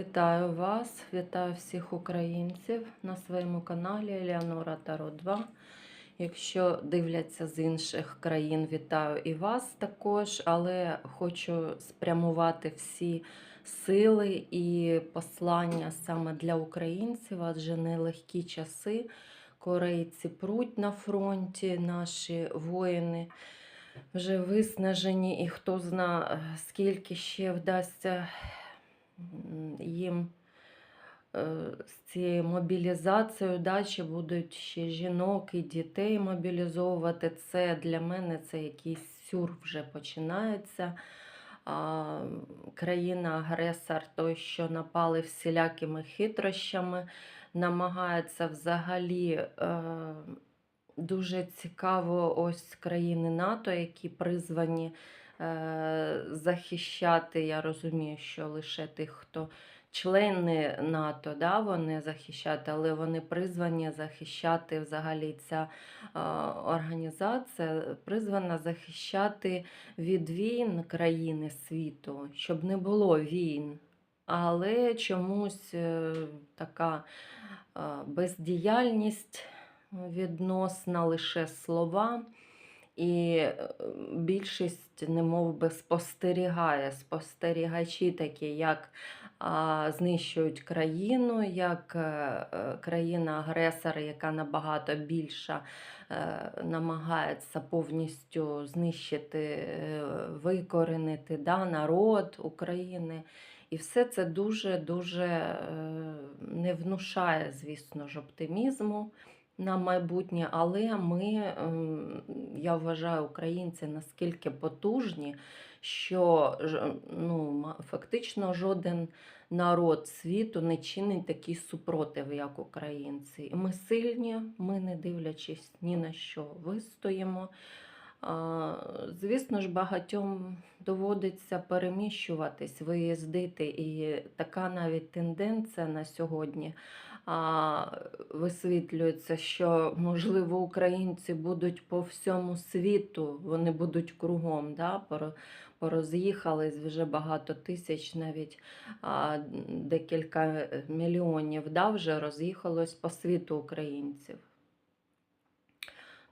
Вітаю вас, вітаю всіх українців на своєму каналі Елеонора Таро 2. Якщо дивляться з інших країн, вітаю і вас також, але хочу спрямувати всі сили і послання саме для українців, адже нелегкі часи. Корейці пруть на фронті, наші воїни вже виснажені, і хто зна, скільки ще вдасться їм е, з цією мобілізацією, да, чи будуть ще жінок і дітей мобілізовувати. Це для мене це якийсь сюр вже починається. А, країна-агресор, той, що напали всілякими хитрощами, намагається взагалі. Е, Дуже цікаво ось країни НАТО, які призвані захищати. Я розумію, що лише тих, хто члени НАТО, да, вони захищати, але вони призвані захищати взагалі ця е, організація, призвана захищати від війн країни світу, щоб не було війн. Але чомусь е, така е, бездіяльність відносна лише слова, і е, більшість немов би спостерігає, спостерігачі такі, як а, знищують країну, як е, е, країна-агресор, яка набагато більша, намагається повністю знищити, викоренити да, народ України. І все це дуже-дуже не внушає, звісно ж, оптимізму на майбутнє, але ми, ем, я вважаю, українці наскільки потужні, що ну, фактично жоден народ світу не чинить такий супротив, як українці. І ми сильні, ми, не дивлячись ні на що, вистоїмо. Звісно ж, багатьом доводиться переміщуватись, виїздити, і така навіть тенденція на сьогодні висвітлюється, що, можливо, українці будуть по всьому світу, вони будуть кругом, да, пороз'їхались вже багато тисяч, навіть декілька мільйонів да, вже роз'їхалось по світу українців.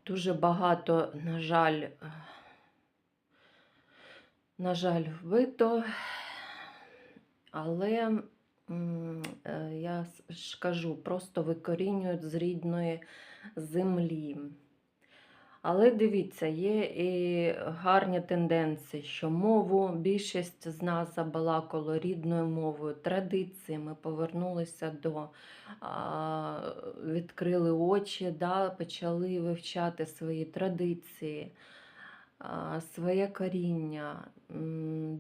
Дуже багато, на жаль, на жаль, вбито, але я ж кажу, просто викорінюють з рідної землі. Але дивіться, є і гарні тенденції, що мову більшість з нас забалакало рідною мовою, традиції. Ми повернулися до відкрили очі, да, почали вивчати свої традиції, своє коріння,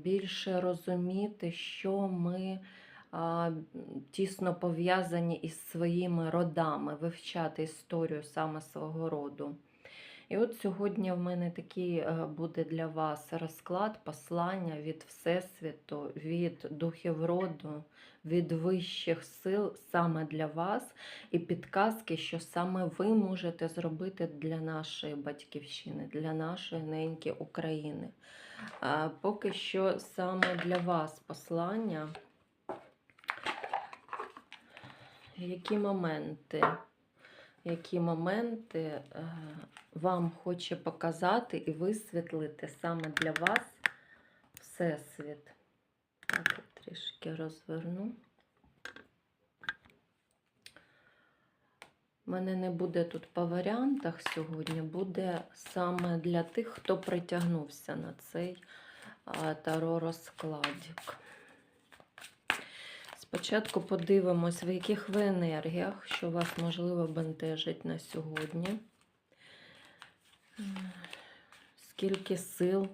більше розуміти, що ми тісно пов'язані із своїми родами, вивчати історію саме свого роду. І от сьогодні в мене такий е, буде для вас розклад, послання від Всесвіту, від духів роду, від вищих сил саме для вас, і підказки, що саме ви можете зробити для нашої батьківщини, для нашої неньки України. Поки що саме для вас послання. Які моменти? Які моменти е, вам хоче показати і висвітлити саме для вас Всесвіт? Так, трішки розверну. У мене не буде тут по варіантах сьогодні, буде саме для тих, хто притягнувся на цей а, таро розкладик. Спочатку подивимось, в яких ви енергіях, що вас можливо бентежить на сьогодні. Скільки сил.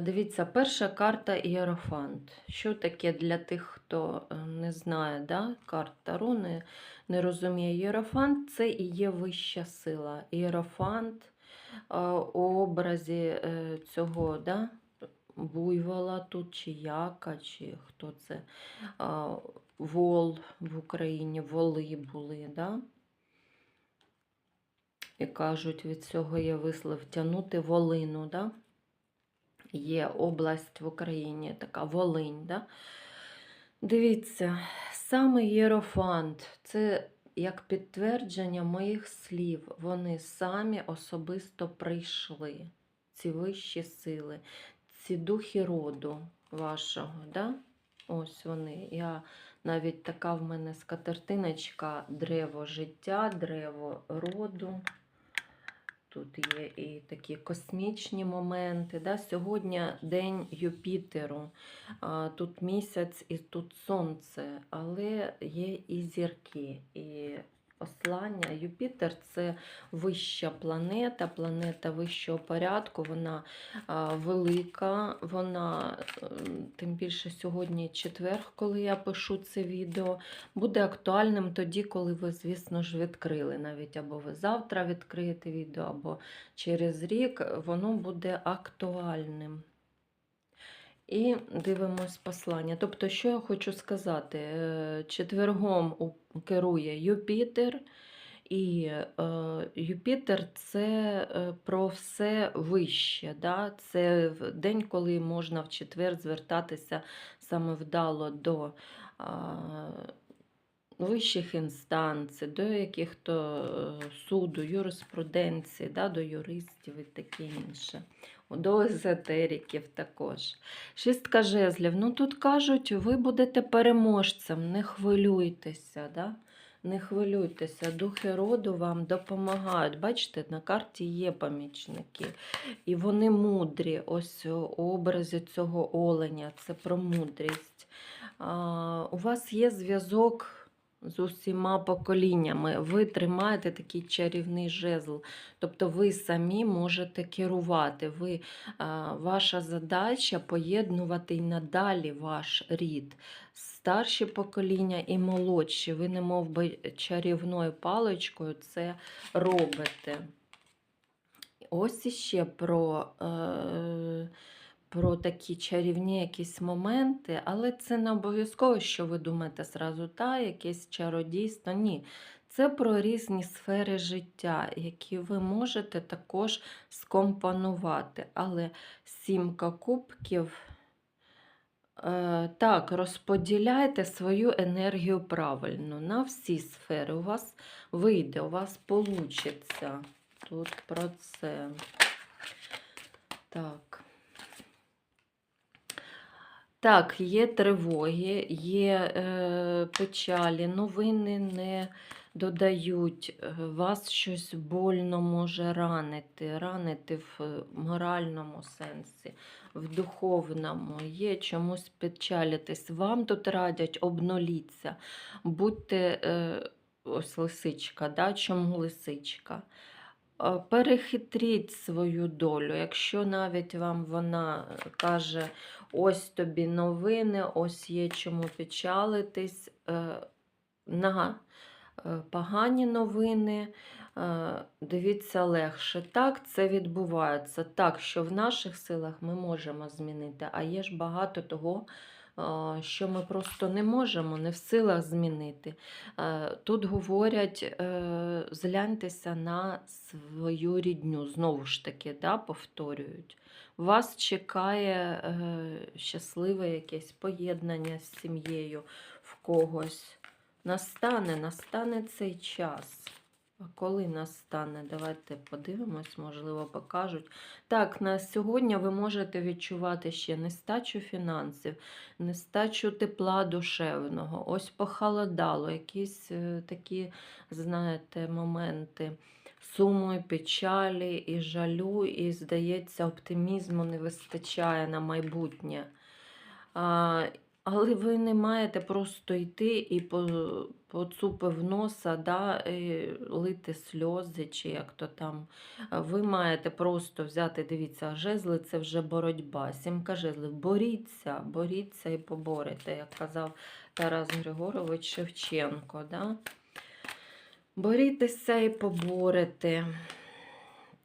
Дивіться, перша карта Ієрофант. Що таке для тих, хто е, не знає, да? карт Таро, не, не розуміє Ієрофант це і є вища сила. Ієрофант у образі е, цього, да? Буйвола тут, чи яка, чи хто це, а, вол в Україні, воли були, да? І кажуть, від цього є вислов тягнути волину, да? Є область в Україні, така Волинь, да? Дивіться, саме Єрофант це як підтвердження моїх слів. Вони самі особисто прийшли, ці вищі сили, ці духи роду вашого. Да? Ось вони. Я навіть така в мене скатертиночка древо життя, древо роду. Тут є і такі космічні моменти. Да? Сьогодні день Юпітеру. Тут місяць і тут сонце, але є і зірки. І послання Юпітер це вища планета, планета вищого порядку. Вона велика, вона, ем, тим більше сьогодні четверг, коли я пишу це відео, буде актуальним тоді, коли ви, звісно ж, відкрили. Навіть або ви завтра відкриєте відео, або через рік воно буде актуальним. І дивимось послання. Тобто, що я хочу сказати? Е, Четвергом керує Юпітер, і е, Юпітер це е, про все вище. Да? Це день, коли можна в четвер звертатися саме вдало до вищих інстанцій, до яких-то е, суду, юриспруденції, да? до юристів і таке інше. До езотериків також. Шістка жезлів. Ну тут кажуть, ви будете переможцем, не хвилюйтеся. Да? Не хвилюйтеся, духи роду вам допомагають. Бачите, на карті є помічники. І вони мудрі. Ось у образі цього оленя. Це про мудрість. У вас є зв'язок з усіма поколіннями. Ви тримаєте такий чарівний жезл. Тобто ви самі можете керувати. Ви, ваша задача поєднувати й надалі ваш рід. Старші покоління і молодші. Ви, не би чарівною паличкою це робите. Ось іще про, е, про такі чарівні якісь моменти, але це не обов'язково, що ви думаєте зразу, та, якесь чародійство. Ні. Це про різні сфери життя, які ви можете також скомпонувати. Але сімка кубків. Е, Так, розподіляйте свою енергію правильно на всі сфери. У вас вийде, у вас вийде. Тут про це. Так. Так, є тривоги, є е, печалі, новини не додають, е, вас щось больно може ранити, ранити в моральному сенсі, в духовному, є чомусь печалитись. Вам тут радять обнуліться, будьте е, ось лисичка, да? чому лисичка? Е, Перехитріть свою долю, якщо навіть вам вона е, каже, ось тобі новини, ось є чому печалитись, е, на е, погані новини, е, дивіться легше. Так, це відбувається. Так, що в наших силах ми можемо змінити, а є ж багато того, е, що ми просто не можемо, не в силах змінити. Е, Тут говорять, е, згляньтеся на свою рідню, знову ж таки, да, повторюють. Вас чекає е, щасливе якесь поєднання з сім'єю в когось. Настане, настане цей час. А коли настане? Давайте подивимось, можливо, покажуть. Так, на сьогодні ви можете відчувати ще нестачу фінансів, нестачу тепла душевного. Ось похолодало, якісь е, такі, знаєте, моменти суму, печалі і жалю, і, здається, оптимізму не вистачає на майбутнє. А, але ви не маєте просто йти і по, поцупив носа, да, і лити сльози, чи як то там. Ви маєте просто взяти, дивіться, жезли це вже боротьба. Сімка жезлів. Боріться, боріться і поборете, як казав Тарас Григорович Шевченко. Да? Борітеся і поборете.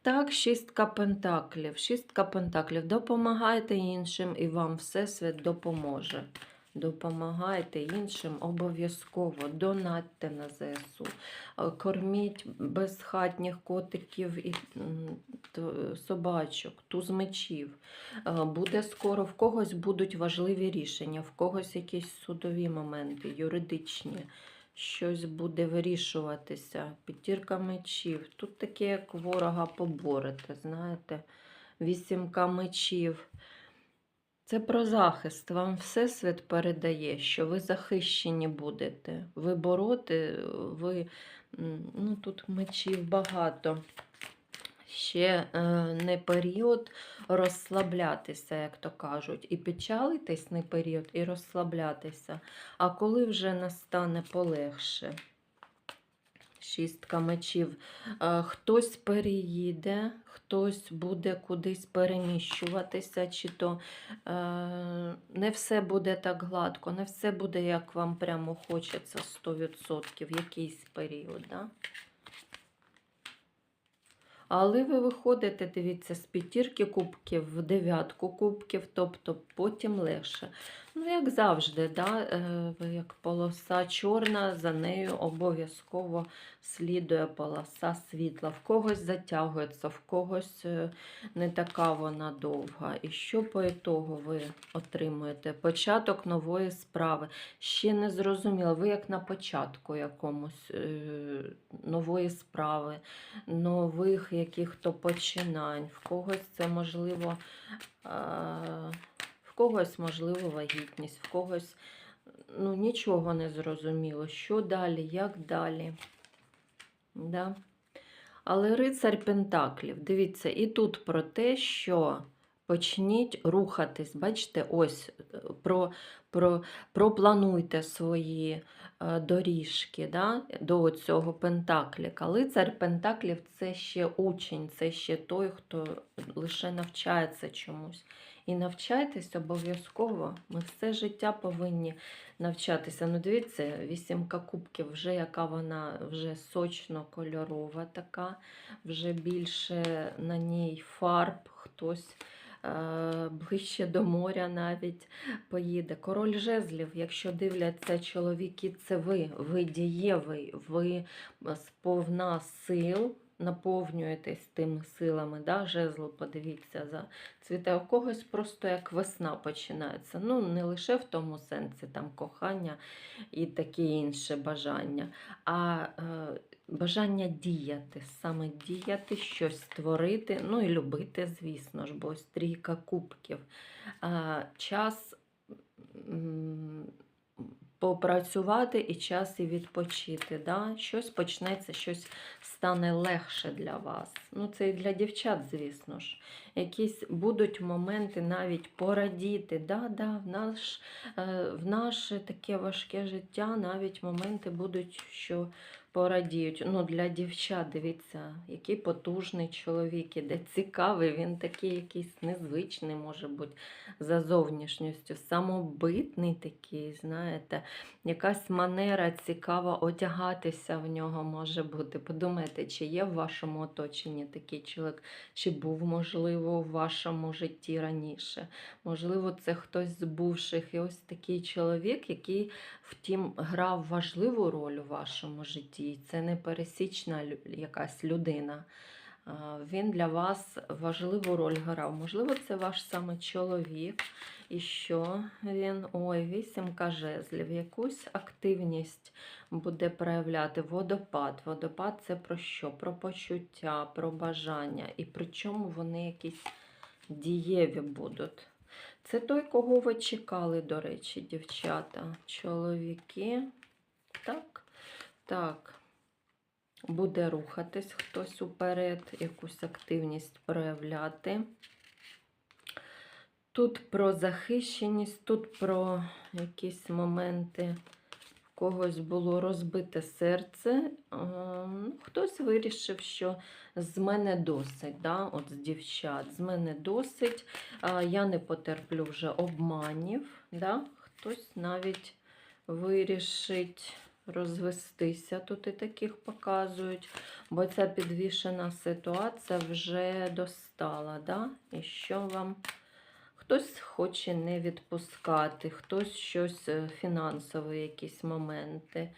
Так, шістка пентаклів. Шістка пентаклів. Допомагайте іншим, і вам Всесвіт допоможе. Допомагайте іншим обов'язково, донатьте на ЗСУ, корміть безхатніх котиків і собачок, туз мечів. Е, Буде скоро, в когось будуть важливі рішення, в когось якісь судові моменти, юридичні. Щось буде вирішуватися. П'ятірка мечів. Тут таке, як ворога поборете, знаєте, вісімка мечів. Це про захист. Вам Всесвіт передає, що ви захищені будете. Ви бороти, ви ну тут мечів багато. Ще е, не період розслаблятися, як то кажуть. І печалитись не період, і розслаблятися. А коли вже настане полегше. Шістка мечів. Е, Хтось переїде, хтось буде кудись переміщуватися, чи то е, не все буде так гладко, не все буде, як вам прямо хочеться 100% в якийсь період. Да? Але ви виходите, дивіться, з п'ятірки кубків в дев'ятку кубків, тобто потім легше. Ну, як завжди, да? е, як полоса чорна, за нею обов'язково слідує полоса світла. В когось затягується, в когось е, не така вона довга. І що по ітогу ви отримуєте? Початок нової справи. Ще не зрозуміло, ви як на початку якомусь е, нової справи, нових яких-то починань. В когось це можливо. Когось, можливо, вагітність, в когось ну, нічого не зрозуміло. Що далі, як далі. Да? Але рицар Пентаклів, дивіться, і тут про те, що почніть рухатись. Бачите, ось е, про, про, проплануйте свої е, доріжки да, до цього Пентакліка. Лицар Пентаклів це ще учень, це ще той, хто лише навчається чомусь. І навчайтесь обов'язково. Ми все життя повинні навчатися. Ну, дивіться, вісімка кубків, вже яка вона вже сочно кольорова така, вже більше на ній фарб, хтось е, ближче до моря навіть поїде. Король жезлів, якщо дивляться чоловіки, це ви, ви дієвий, ви сповна сил. Наповнюєтесь тими силами, да? жезл, подивіться, за цвіте у когось просто як весна починається. Ну, не лише в тому сенсі там кохання і таке інше бажання, а е, бажання діяти, саме діяти, щось створити, ну і любити, звісно ж, бо ось трійка кубків. А, час попрацювати і час і відпочити. Да? Щось почнеться, щось стане легше для вас. Ну, це і для дівчат, звісно ж. Якісь будуть моменти навіть порадіти. Да, да, в, наш, е, в наше таке важке життя навіть моменти будуть, що порадіють. Ну, для дівчат, дивіться, який потужний чоловік іде. Цікавий, він такий якийсь незвичний, може бути, за зовнішністю, самобитний такий, знаєте, якась манера цікава одягатися в нього може бути. Подумайте, чи є в вашому оточенні такий чоловік, чи був, можливо, в вашому житті раніше. Можливо, це хтось з бувших. І ось такий чоловік, який, втім, грав важливу роль у вашому житті. І Це не пересічна якась людина. Він для вас важливу роль грав. Можливо, це ваш саме чоловік. І що він? Ой, вісімка жезлів, якусь активність буде проявляти. Водопад. Водопад це про що? Про почуття, про бажання. І причому вони якісь дієві будуть. Це той, кого ви чекали, до речі, дівчата. Чоловіки. Так, так. Буде рухатись хтось уперед, якусь активність проявляти. Тут про захищеність, тут про якісь моменти. В когось було розбите серце. Ну, Хтось вирішив, що з мене досить, да? от з дівчат, з мене досить. Я не потерплю вже обманів. Да? Хтось навіть вирішить розвестися. Тут і таких показують, бо ця підвішена ситуація вже достала. Да? І що вам Хтось хоче не відпускати, хтось щось е, фінансові якісь моменти,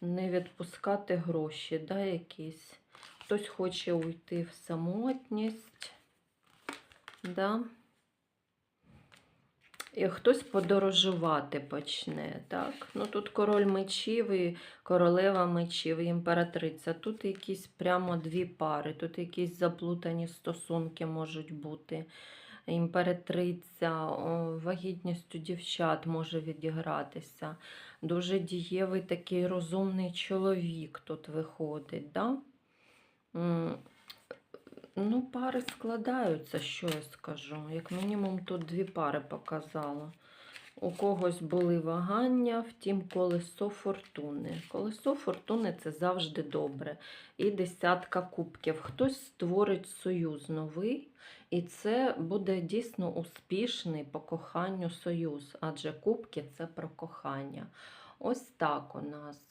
не відпускати гроші, да, якісь. Хтось хоче уйти в самотність. Да. І хтось подорожувати почне, так? Ну тут король мечів і королева мечів, і імператриця. Тут якісь прямо дві пари, тут якісь заплутані стосунки можуть бути. Імператриця, вагітність у дівчат може відігратися. Дуже дієвий такий розумний чоловік тут виходить. Да? Ну, пари складаються, що я скажу. Як мінімум, тут дві пари показала. У когось були вагання, втім, колесо фортуни. Колесо фортуни це завжди добре. І десятка кубків. Хтось створить союз новий, і це буде дійсно успішний по коханню союз, адже кубки це про кохання. Ось так у нас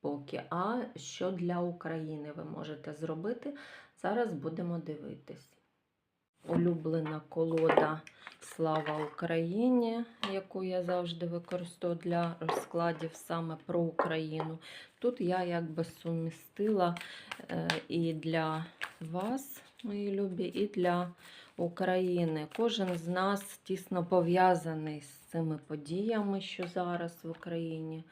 поки. А що для України ви можете зробити? Зараз будемо дивитись. Улюблена колода Слава Україні, яку я завжди використовую для розкладів саме про Україну. Тут я якби сумістила е, і для вас, мої любі, і для України. Кожен з нас тісно пов'язаний з цими подіями, що зараз в Україні.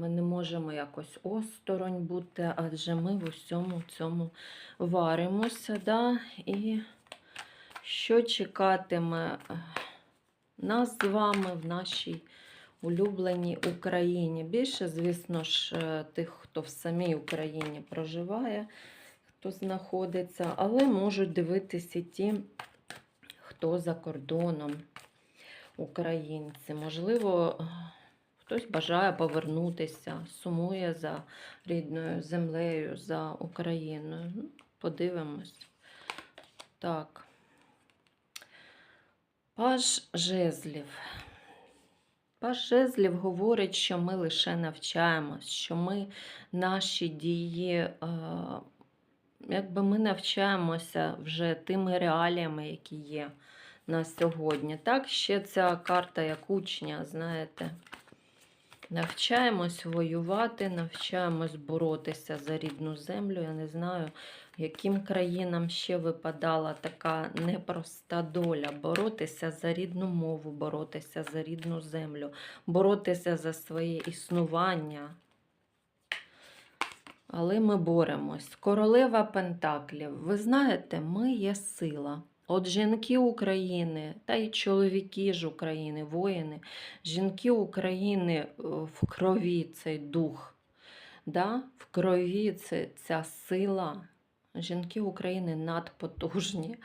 Ми не можемо якось осторонь бути, адже ми в усьому цьому варимося. Да? І що чекатиме е, нас з вами в нашій улюбленій Україні? Більше, звісно ж, е, тих, хто в самій Україні проживає, хто знаходиться, але можуть дивитися ті, хто за кордоном українці. Можливо, е, хтось бажає повернутися, сумує за рідною землею, за Україною. Ну, Подивимось. Так. Паж жезлів. Паж жезлів говорить, що ми лише навчаємось, що ми наші дії, е, якби ми навчаємося вже тими реаліями, які є на сьогодні. Так, ще ця карта як учня, знаєте. Навчаємось воювати, навчаємось боротися за рідну землю. Я не знаю, яким країнам ще випадала така непроста доля. Боротися за рідну мову, боротися за рідну землю, боротися за своє існування. Але ми боремось. Королева Пентаклів. Ви знаєте, ми є сила. От жінки України, та й чоловіки ж України, воїни, жінки України е, в крові цей дух, да? в крові це, ця сила. Жінки України надпотужні.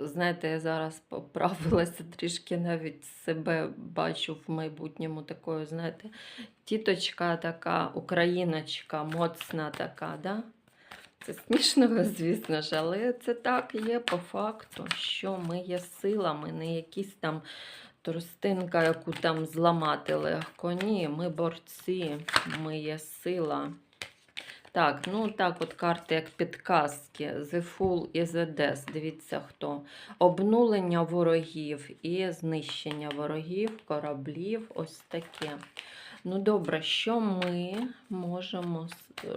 Знаєте, я зараз поправилася трішки, навіть себе бачу в майбутньому такою, знаєте, тіточка така, україночка, моцна така, да? Це смішно, звісно ж, але це так є по факту, що ми є силами, не якісь там тростинка, яку там зламати легко. Ні, ми борці, ми є сила. Так, ну так, от карти, як підказки. The Fool і The Death. Дивіться хто. Обнулення ворогів і знищення ворогів, кораблів. Ось таке. Ну, добре, що ми можемо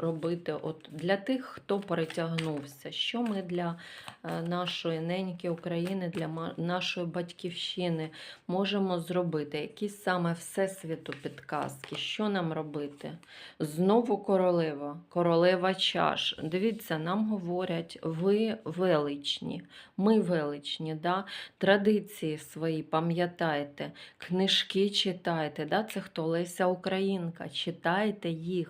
робити от для тих, хто перетягнувся? Що ми для е, нашої неньки України, для нашої батьківщини можемо зробити? Які саме всесвіту підказки? Що нам робити? Знову королева, королева чаш. Дивіться, нам говорять, ви величні, ми величні, да? традиції свої пам'ятайте, книжки читайте. Да? Це хто Леся Українка. Читайте їх,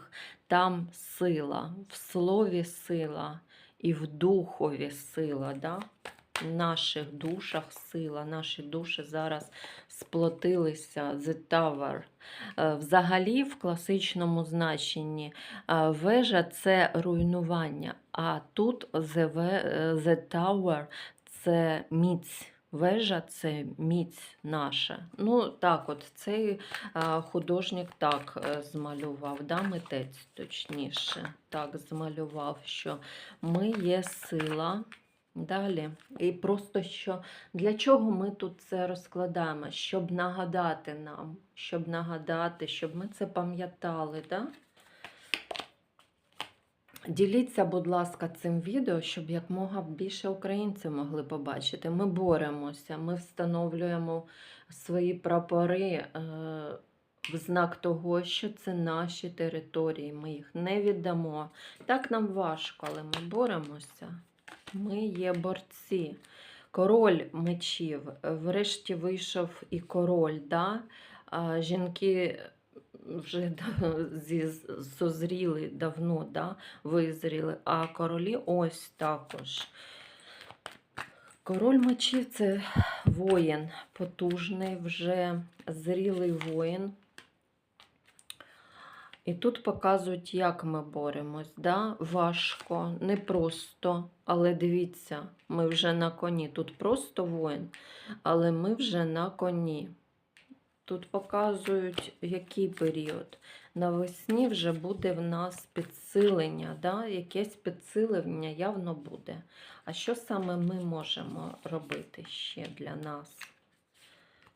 там сила, в слові сила і в духові сила. Да? В наших душах сила, наші душі зараз сплотилися The Tower. Е, Взагалі, в класичному значенні е, вежа це руйнування, а тут The, е, The Tower це міць. Вежа це міць наша. Ну, так, от цей художник так е, змалював, да, митець точніше, так змалював, що ми є сила, Далі. І просто що для чого ми тут це розкладаємо? Щоб нагадати нам, щоб нагадати, щоб ми це пам'ятали. Да? Діліться, будь ласка, цим відео, щоб якмога більше українців могли побачити. Ми боремося, ми встановлюємо свої прапори е, в знак того, що це наші території. Ми їх не віддамо. Так нам важко, але ми боремося. Ми є борці. Король мечів. Врешті вийшов і король. Да? Жінки вже да- зі, зозріли давно, да? визріли, а королі ось також. Король мечів це воїн, потужний, вже зрілий воїн. І тут показують, як ми боремось. Да? Важко, непросто, але дивіться, ми вже на коні. Тут просто воїн, але ми вже на коні. Тут показують, який період. Навесні вже буде в нас підсилення, да? якесь підсилення явно буде. А що саме ми можемо робити ще для нас?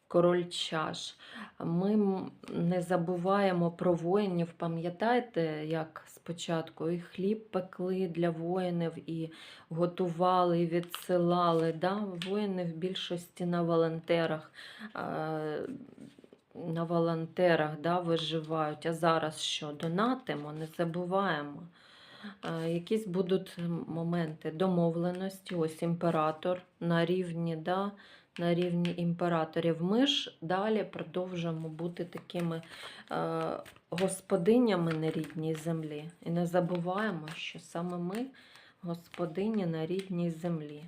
Король чаш. Ми не забуваємо про воїнів. Пам'ятаєте, як спочатку і хліб пекли для воїнів, і готували, і відсилали. Да? Воїни в більшості на волонтерах. На волонтерах да, виживають. А зараз що? Донатимо, не забуваємо. Е, Якісь будуть моменти домовленості. Ось імператор на рівні, да, на рівні імператорів. Ми ж далі продовжуємо бути такими е, господинями на рідній землі. І не забуваємо, що саме ми господині на рідній землі.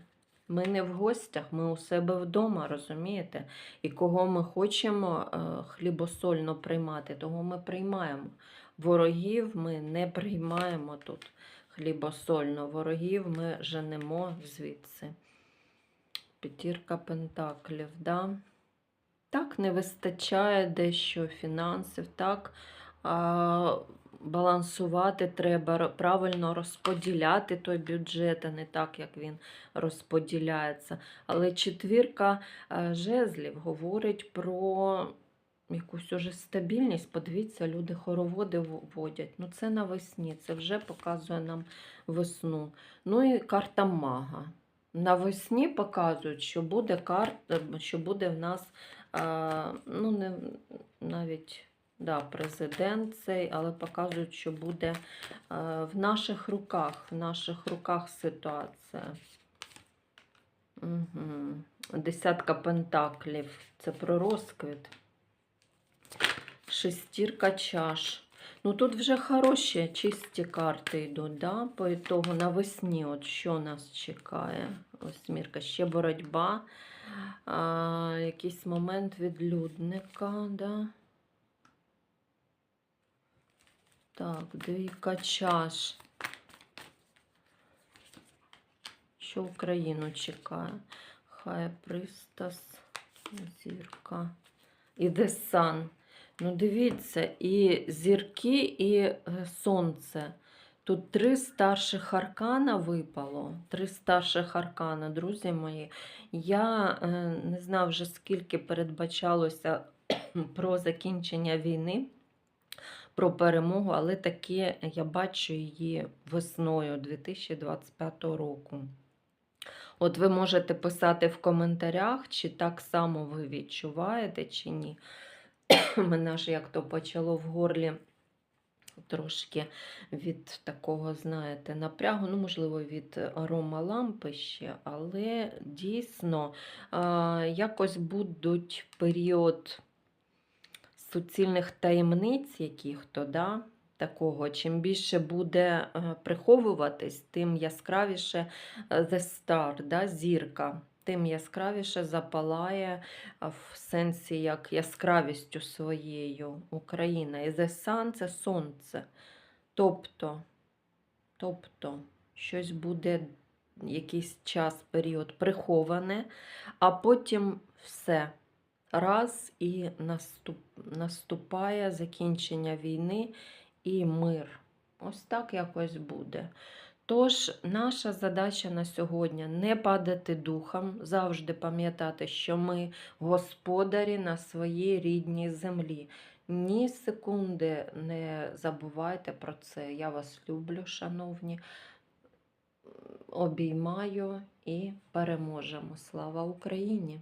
Ми не в гостях, ми у себе вдома, розумієте? І кого ми хочемо е, хлібосольно приймати, того ми приймаємо. Ворогів ми не приймаємо тут хлібосольно. Ворогів ми женемо звідси. П'ятірка пентаклів, да? Так, не вистачає дещо фінансів, так. Балансувати треба, правильно розподіляти той бюджет, а не так, як він розподіляється. Але четвірка е, жезлів говорить про якусь уже стабільність. Подивіться, люди хороводи водять. Ну, це навесні, це вже показує нам весну. Ну і карта мага. Навесні показують, що буде карта, що буде в нас ну, не, навіть да, президент цей, але показують, що буде а, в наших руках, в наших руках ситуація. Угу. Десятка пентаклів. Це про розквіт. Шестірка чаш. Ну тут вже хороші, чисті карти йдуть, да? по ітогу навесні, от що нас чекає. Восьмірка, ще боротьба, а, якийсь момент відлюдника, да? Так, двійка чаш. Що Україну чекає? Хай Пристас, зірка. І Десан. Ну, дивіться, і зірки, і е, сонце. Тут три старших аркана випало. Три старших аркана, друзі мої. Я е, не знаю вже скільки передбачалося про закінчення війни, про перемогу, але таки я бачу її весною 2025 року. От ви можете писати в коментарях, чи так само ви відчуваєте, чи ні. Мене ж як то почало в горлі трошки від такого, знаєте, напрягу, ну, можливо, від арома лампи ще, але дійсно якось будуть період суцільних таємниць, яких-то, да, такого, чим більше буде е, приховуватись, тим яскравіше е, The Star, да, зірка, тим яскравіше запалає в сенсі як яскравістю своєю Україна. І The Sun – це сонце. Тобто, тобто, щось буде якийсь час, період приховане, а потім все. Раз і наступ, наступає закінчення війни і мир. Ось так якось буде. Тож, наша задача на сьогодні не падати духом, завжди пам'ятати, що ми господарі на своїй рідній землі. Ні секунди не забувайте про це. Я вас люблю, шановні. Обіймаю і переможемо. Слава Україні!